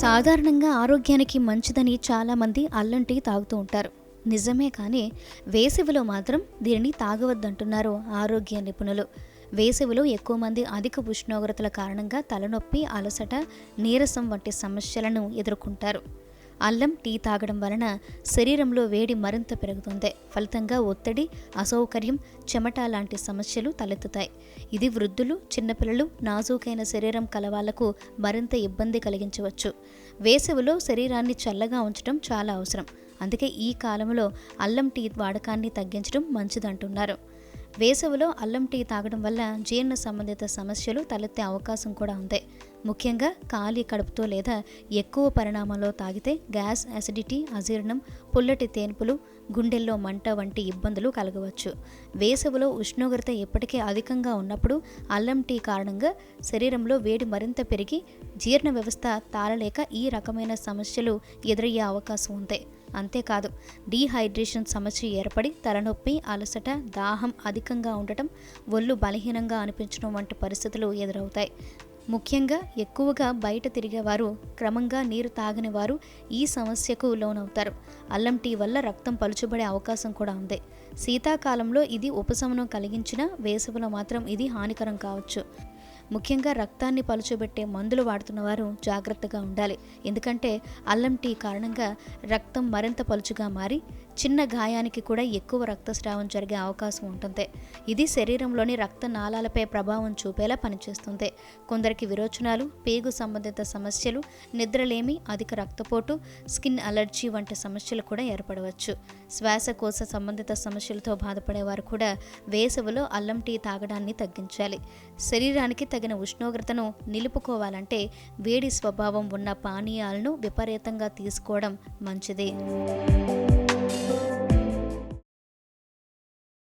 సాధారణంగా ఆరోగ్యానికి మంచిదని చాలామంది అల్లం టీ తాగుతూ ఉంటారు. నిజమే కానీ వేసవిలో మాత్రం దీనిని తాగవద్దంటున్నారు ఆరోగ్య నిపుణులు. వేసవిలో ఎక్కువ మంది అధిక ఉష్ణోగ్రతల కారణంగా తలనొప్పి అలసట నీరసం వంటి సమస్యలను ఎదుర్కొంటారు. అల్లం టీ తాగడం వలన శరీరంలో వేడి మరింత పెరుగుతుంది. ఫలితంగా ఒత్తిడి అసౌకర్యం చెమట లాంటి సమస్యలు తలెత్తుతాయి. ఇది వృద్ధులు చిన్నపిల్లలు నాజూకైన శరీరం కలవాళ్ళకు మరింత ఇబ్బంది కలిగించవచ్చు. వేసవిలో శరీరాన్ని చల్లగా ఉంచడం చాలా అవసరం. అందుకే ఈ కాలంలో అల్లం టీ వాడకాన్ని తగ్గించడం మంచిదంటున్నారు. వేసవిలో అల్లం టీ తాగడం వల్ల జీర్ణ సంబంధిత సమస్యలు తలెత్తే అవకాశం కూడా ఉంది. ముఖ్యంగా ఖాళీ కడుపుతో లేదా ఎక్కువ పరిణామంలో తాగితే గ్యాస్ యాసిడిటీ అజీర్ణం పుల్లటి తేన్పులు గుండెల్లో మంట వంటి ఇబ్బందులు కలగవచ్చు. వేసవిలో ఉష్ణోగ్రత ఇప్పటికే అధికంగా ఉన్నప్పుడు అల్లం టీ కారణంగా శరీరంలో వేడి మరింత పెరిగి జీర్ణ వ్యవస్థ తాళలేక ఈ రకమైన సమస్యలు ఎదురయ్యే అవకాశం ఉంది. అంతేకాదు డీహైడ్రేషన్ సమస్య ఏర్పడి తలనొప్పి అలసట దాహం అధికంగా ఉండటం ఒళ్ళు బలహీనంగా అనిపించడం వంటి పరిస్థితులు ఎదురవుతాయి. ముఖ్యంగా ఎక్కువగా బయట తిరిగేవారు క్రమంగా నీరు తాగని వారు ఈ సమస్యకు లోనవుతారు. అల్లం టీ వల్ల రక్తం పలుచబడే అవకాశం కూడా ఉంది. శీతాకాలంలో ఇది ఉపశమనం కలిగించిన వేసవిలో మాత్రం ఇది హానికరం కావచ్చు. ముఖ్యంగా రక్తాన్ని పలుచబెట్టే మందులు వాడుతున్నవారు జాగ్రత్తగా ఉండాలి. ఎందుకంటే అల్లం టీ కారణంగా రక్తం మరింత పలుచుగా మారి చిన్న గాయానికి కూడా ఎక్కువ రక్తస్రావం జరిగే అవకాశం ఉంటుంది ఇది శరీరంలోని రక్త నాళాలపై ప్రభావం చూపేలా పనిచేస్తుంది కొందరికి విరోచనాలు పేగు సంబంధిత సమస్యలు నిద్రలేమి అధిక రక్తపోటు స్కిన్ అలర్జీ వంటి సమస్యలు కూడా ఏర్పడవచ్చు. శ్వాసకోశ సంబంధిత సమస్యలతో బాధపడేవారు కూడా వేసవిలో అల్లం టీ తాగడాన్ని తగ్గించాలి. శరీరానికి తగిన ఉష్ణోగ్రతను నిలుపుకోవాలంటే వేడి స్వభావం ఉన్న పానీయాలను విపరీతంగా తీసుకోవడం మంచిది.